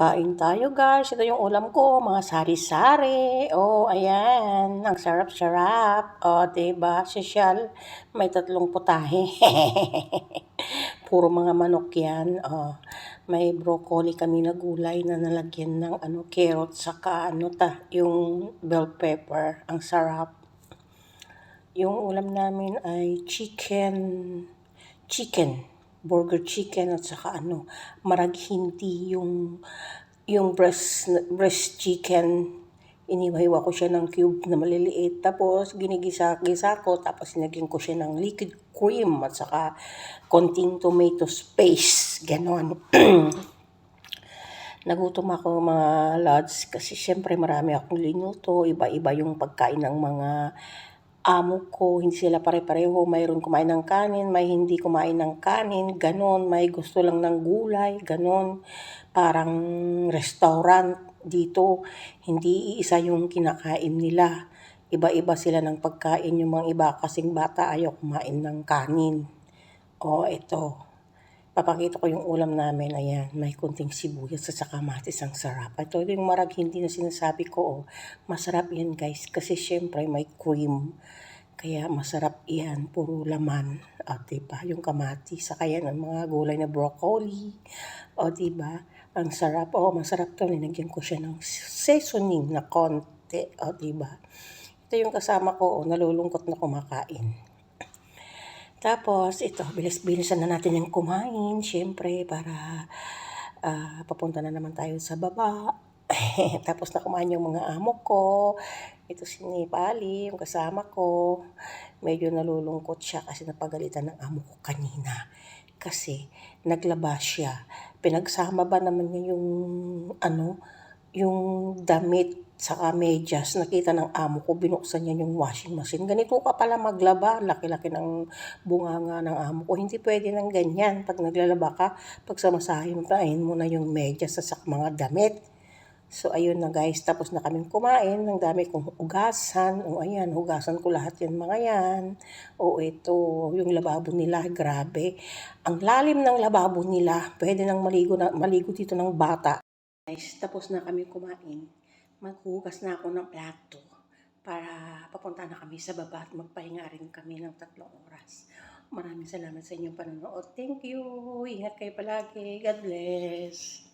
Kain tayo guys. Ito yung ulam ko, mga sari-sari. Oh, ayan. Ang sarap-sarap. Oh, diba? Sosyal. May tatlong putahe. Puro mga manok yan. Oh, may broccoli kami na gulay na nalagyan ng ano, carrot saka ano ta, yung bell pepper. Ang sarap. Yung ulam namin ay chicken, chicken, burger chicken at saka ano, marag hindi yung yung breast breast chicken iniwa ko siya ng cube na maliliit. Tapos, ginigisa-gisa ko. Tapos, sinagyan ko siya ng liquid cream at saka konting tomato paste. Ganon. Nagutom ako mga lads kasi syempre marami akong linuto. Iba-iba yung pagkain ng mga amo ko. Hindi sila pare-pareho. Mayroon kumain ng kanin, may hindi kumain ng kanin. Ganon. May gusto lang ng gulay. Ganon. Parang restaurant dito. Hindi iisa yung kinakain nila. Iba-iba sila ng pagkain. Yung mga iba kasing bata ayaw kumain ng kanin. O, ito. Papakita ko yung ulam namin. Ayan, may kunting sibuyas at saka kamatis. Ang sarap. Ito yung marag hindi na sinasabi ko. Oh. Masarap yan guys. Kasi syempre may cream. Kaya masarap yan. Puro laman. O, diba? Yung kamatis. Saka yan ang mga gulay na broccoli. O, diba? Ang sarap. O, masarap to. Linagyan ko siya ng seasoning na konti. O, diba? Ito yung kasama ko. O, nalulungkot na kumakain. Tapos, ito, bilis-bilisan na natin yung kumain, syempre, para ah, papunta na naman tayo sa baba. Tapos na kumain yung mga amo ko. Ito si Nepali, yung kasama ko. Medyo nalulungkot siya kasi napagalitan ng amo ko kanina. Kasi naglaba siya. Pinagsama ba naman niya yung ano, yung damit saka medyas, nakita ng amo ko, binuksan niya yung washing machine. Ganito ka pala maglaba, laki-laki ng bunganga ng amo ko. Hindi pwede ng ganyan. Pag naglalaba ka, pag samasahin mo, tahin mo na yung medyas sa mga damit. So, ayun na guys. Tapos na kaming kumain. Ang dami kong hugasan. O, ayan, hugasan ko lahat yan mga yan. O, ito, yung lababo nila, grabe. Ang lalim ng lababo nila. Pwede nang maligo, na, maligo dito ng bata. Guys, tapos na kami kumain. Maghugas na ako ng plato para papunta na kami sa baba at magpahinga rin kami ng tatlong oras. Maraming salamat sa inyong panonood. Thank you. Ingat kayo palagi. God bless.